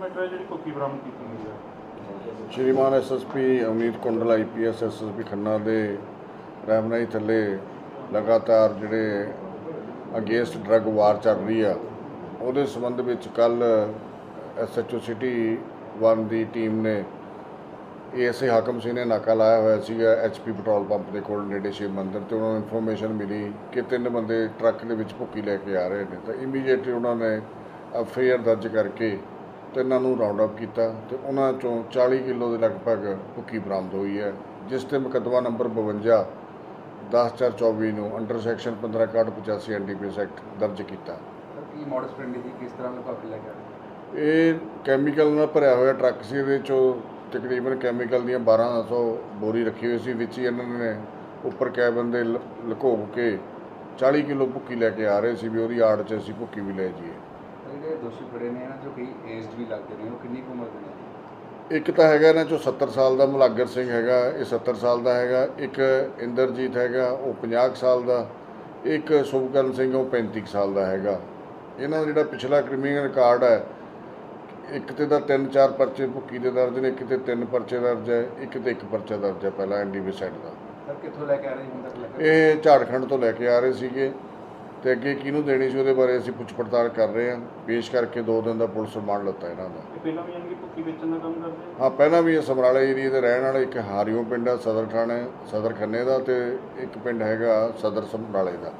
Matter ਹੈ ਜਿਹੜੀ ਭੁੱਕੀ ਬਰਾਮਦ ਕੀਤੀ ਗਈ ਹੈ? ਸ਼੍ਰੀਮਾਨ SSP Amneet Kondal IPS SSP Khanna ਦੇ ਰਹਿਨਮਾਈ ਥੱਲੇ ਲਗਾਤਾਰ ਜਿਹੜੇ ਅਗੇਂਸਟ ਡਰੱਗ ਵਾਰ ਚੱਲ ਰਹੀ ਆ, ਉਹਦੇ ਸੰਬੰਧ ਵਿੱਚ ਕੱਲ ਐਸਐਚਓ ਸਿਟੀ 1 ਦੀ ਟੀਮ ਨੇ ਏਐਸਏ ਹਾਕਮ ਸਿੰਘ ਨੇ ਨਾਕਾ ਲਾਇਆ ਹੋਇਆ ਸੀਗਾ ਐਚਪੀ ਪੈਟਰੋਲ ਪੰਪ ਦੇ ਕੋਲ ਨੇੜੇ ਸ਼ਿਵ ਮੰਦਿਰ ਤੇ ਉਹਨਾਂ ਨੂੰ ਇਨਫੋਰਮੇਸ਼ਨ ਮਿਲੀ ਕਿ ਤਿੰਨ ਬੰਦੇ ਟਰੱਕ ਦੇ ਵਿੱਚ ਭੁੱਕੀ ਲੈ ਕੇ ਆ ਰਹੇ ਨੇ, ਤਾਂ ਇਮੀਡੀਏਟਲੀ ਉਹਨਾਂ ਨੇ ਐਫਆਈਆਰ ਦਰਜ ਕਰਕੇ ਤਿੰਨਾਂ ਨੂੰ ਰਾਉਂਡ ਅਪ ਕੀਤਾ ਤੇ ਉਹਨਾਂ ਚੋਂ 40 ਕਿਲੋ ਦੇ ਲਗਭਗ ਭੁੱਕੀ ਬਰਾਮਦ ਹੋਈ ਹੈ ਜਿਸ ਤੇ ਮੁਕੱਦਮਾ ਨੰਬਰ 52 10424 ਨੂੰ ਅੰਡਰ ਸੈਕਸ਼ਨ 156185 ਐਨਡੀਪੀਐਸ ਐਕਟ ਦਰਜ ਕੀਤਾ। ਸਰ ਕੀ ਮੋਡਸ ਫ੍ਰੈਂਡਲੀ ਸੀ? ਕਿਸ ਤਰ੍ਹਾਂ ਲੁਕਾ ਲੈ ਕੇ ਆਏ? ਇਹ ਕੈਮੀਕਲ ਨਾਲ ਭਰਿਆ ਹੋਇਆ ਟਰੱਕ ਸੀ ਇਹਦੇ ਚੋਂ ਤਕਰੀਬਨ ਕੈਮੀਕਲ ਦੀਆਂ 1200 ਬੋਰੀ ਰੱਖੀ ਹੋਈ ਸੀ ਵਿੱਚ ਹੀ ਇਹਨਾਂ ਨੇ ਉੱਪਰ ਕੈਬਨ ਦੇ ਲੁਕੋ ਕੇ 40 ਕਿਲੋ ਭੁੱਕੀ ਲੈ ਕੇ ਆ ਰਹੇ ਸੀ ਵੀ ਉਹਦੀ ਆੜ 'ਚ ਅਸੀਂ ਭੁੱਕੀ ਵੀ ਲੈ ਸਰ ਜਿਹੜੇ ਦੋਸ਼ੀ ਫੜੇ ਨੇ ਇਹਨਾਂ ਚੋਂ ਕਈ ਏਜਡ ਵੀ ਲੱਗਦੇ ਨੇ ਉਹ ਕਿੰਨੀ ਕੁ ਉਮਰ ਦੇ ਨੇ? ਇੱਕ ਤਾਂ ਹੈਗਾ ਇਹਨਾਂ ਚੋਂ 70 ਸਾਲ ਦਾ ਮੁਲਾਗਰ ਸਿੰਘ ਹੈਗਾ ਇਹ 70 ਸਾਲ ਦਾ ਹੈਗਾ ਇੱਕ ਇੰਦਰਜੀਤ ਹੈਗਾ ਉਹ 50 ਕੁ ਸਾਲ ਦਾ ਇੱਕ ਸੁਭਕਰਨ ਸਿੰਘ ਉਹ 35 ਕੁ ਸਾਲ ਦਾ ਹੈਗਾ। ਇਹਨਾਂ ਦਾ ਜਿਹੜਾ ਪਿਛਲਾ ਕ੍ਰਿਮੀਨਲ ਰਿਕਾਰਡ ਹੈ ਇੱਕ ਤੇ ਦਾ ਤਿੰਨ ਚਾਰ ਪਰਚੇ ਭੁੱਕੀ ਦੇ ਦਰਜ ਨੇ ਇੱਕ ਤੇ ਤਿੰਨ ਪਰਚੇ ਦਰਜ ਹੈ ਇੱਕ ਤੇ ਇੱਕ ਪਰਚਾ ਦਰਜ ਹੈ ਪਹਿਲਾਂ ਐਨਡੀਵੀ ਸਾਈਡ ਦਾ। ਸਰ ਕਿੱਥੋਂ ਲੈ ਕੇ ਆ ਰਹੇ ਹੁਣ ਤੱਕ ਇਹ ਝਾੜਖੰਡ ਤੋਂ ਲੈ ਕੇ ਆ ਰਹੇ ਸੀਗੇ। ਤੇ ਅੱਗੇ ਕਿਹਨੂੰ ਦੇਣੀ ਸੀ ਉਹਦੇ ਬਾਰੇ ਅਸੀਂ ਪੁੱਛ ਪੜਤਾਲ ਕਰ ਰਹੇ ਹਾਂ। ਪੇਸ਼ ਕਰਕੇ 2 ਦਿਨ ਦਾ ਪੁਲਿਸ ਰਿਮਾਂਡ ਲੱਤਾ ਇਹਨਾਂ ਦਾ। ਪਹਿਲਾਂ ਵੀ ਯਾਨੀ ਕਿ ਭੁੱਕੀ ਵੇਚਣ ਦਾ ਕੰਮ ਕਰਦੇ ਆ? ਹਾਂ ਪਹਿਲਾਂ ਵੀ ਇਹ ਸਮਰਾਲੇ ਏਰੀਏ ਦੇ ਰਹਿਣ ਵਾਲੇ ਇੱਕ ਹਾਰੀਓ ਪਿੰਡ ਆ ਸਦਰ ਥਾਣੇ ਸਦਰ ਖੰਨੇ ਦਾ ਤੇ ਇੱਕ ਪਿੰਡ ਹੈਗਾ ਸਦਰ ਸਮਰਾਲੇ ਦਾ।